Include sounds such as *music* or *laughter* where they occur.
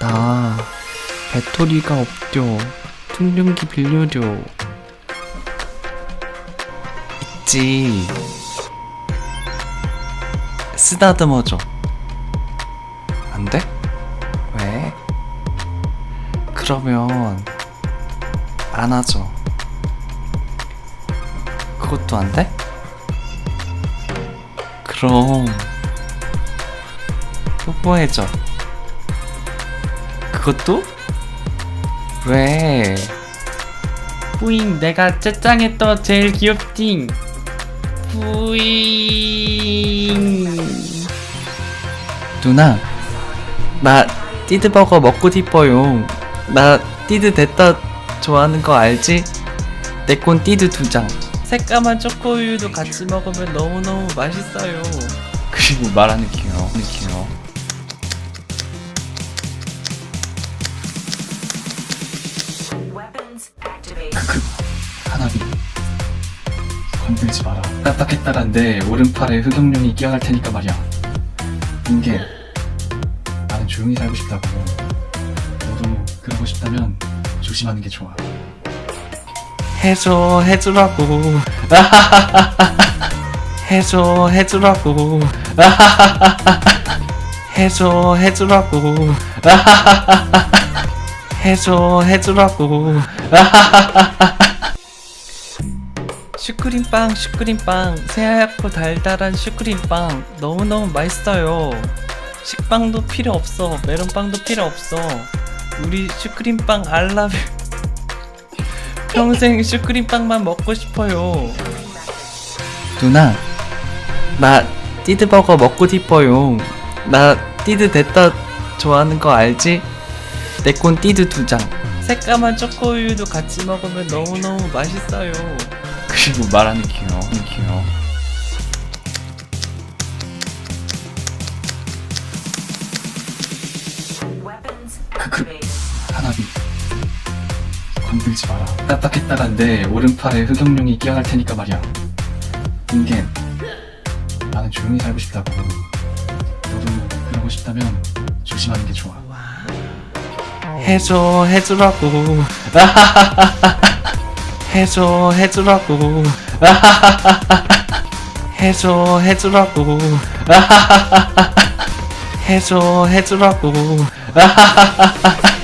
나 배터리가 없죠. 충전기 빌려줘. 있지. 쓰다듬어줘. 안 돼? 왜? 그러면 안아줘. 그것도 안 돼? 그럼 뽀뽀해줘. 그것도? 왜? 뿌잉 내가 째짱했던 제일 귀엽ting 뿌잉 누나 나 띠드버거 먹고 싶어요 나 띠드 됐다 좋아하는 거 알지? 내 건 띠드 두장 새까만 초코우유도 같이 먹으면 너무너무 맛있어요 그리고 말하는 귀여워 귀여워 건들지 마라. 깜빡했다간 내 오른팔에 흑염룡이 끼어날 테니까 말이야. 인게 나는 조용히 살고 싶다고. 너도 그러고 싶다면 조심하는 게 좋아. 해줘 해주라고. *laughs* 해줘 해주라고. *laughs* 해줘 해주라고. *laughs* 해줘 해주라고 슈크림빵 슈크림빵. 새하얗고 달달한 슈크림빵. 너무너무 맛있어요. 식빵도 필요 없어. 메론빵도 필요 없어. 우리 슈크림빵 알라뷰 *laughs* 평생 슈크림빵만 먹고 싶어요. 누나 나 띠드버거 먹고 싶어요. 나 띠드 됐다 좋아하는 거 알지? 내 건 띠드 두장. 새까만 초코우유도 같이 먹으면 너무너무 맛있어요 그리고 말하는 귀여워 귀여워 activated. 하나비 건들지 마라. 깜빡했다간 내 오른팔에 흑염룡이 끼어날 테니까 말이야. 인겐 나는 조용히 살고 싶다고. 너도 그러고 싶다면 조심하는 게 좋아. 해줘 해주라고 *laughs* 해줘 해주라고. *laughs* 해줘 해주라고. *laughs* 해줘 해주라고 *laughs*